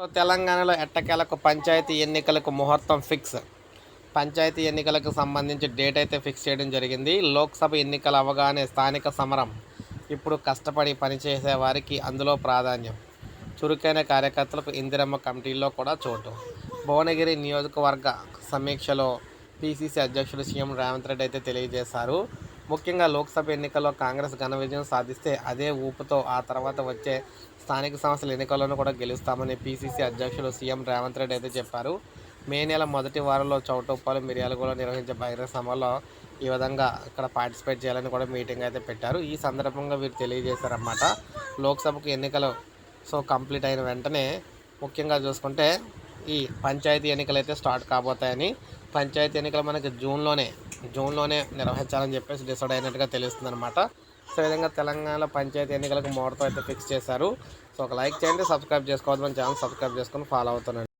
తెలంగాణలో ఎట్టకేలకు పంచాయతీ ఎన్నికలకు ముహూర్తం ఫిక్స్. పంచాయతీ ఎన్నికలకు సంబంధించి డేట్ అయితే ఫిక్స్ చేయడం జరిగింది. లోక్సభ ఎన్నికలు అవగానే స్థానిక సమరం. ఇప్పుడు కష్టపడి పనిచేసే వారికి అందులో ప్రాధాన్యం. చురుకైన కార్యకర్తలకు ఇందిరమ్మ కమిటీల్లో కూడా చోటు. భువనగిరి నియోజకవర్గ సమీక్షలో పిసిసి అధ్యక్షుడు సీఎం రేవంత్ రెడ్డి అయితే తెలియజేశారు. ముఖ్యంగా లోక్సభ ఎన్నికల్లో కాంగ్రెస్ ఘన విజయం సాధిస్తే అదే ఊపుతో ఆ తర్వాత వచ్చే స్థానిక సంస్థల ఎన్నికల్లోనూ కూడా గెలుస్తామని పిసిసి అధ్యక్షుడు సీఎం రేవంత్ రెడ్డి అయితే చెప్పారు. మే నెల మొదటి వారంలో చౌటుప్పాలు మిర్యాలగూడ నిర్వహించే బహిరంగ సభలో ఈ విధంగా ఇక్కడ పార్టిసిపేట్ చేయాలని కూడా మీటింగ్ అయితే పెట్టారు. ఈ సందర్భంగా వీరు తెలియజేశారన్నమాట. లోక్సభకు ఎన్నికలు సో కంప్లీట్ అయిన వెంటనే ముఖ్యంగా చూసుకుంటే ఈ పంచాయతీ ఎన్నికలు అయితే స్టార్ట్ కాబోతాయని. పంచాయతీ ఎన్నికలు మనకి జూన్లోనే జూన్లోనే నిర్వహించాలని చెప్పేసి డిసైడ్ అయినట్టుగా తెలుస్తుంది అనమాట సో విధంగా తెలంగాణ పంచాయతీ ఎన్నికలకు ముహూర్తం అయితే ఫిక్స్ చేశారు. సో ఒక లైక్ చేయండి సబ్స్క్రైబ్ చేసుకోవద్దు మన ఛానల్ సబ్స్క్రైబ్ చేసుకొని ఫాలో అవుతున్నాను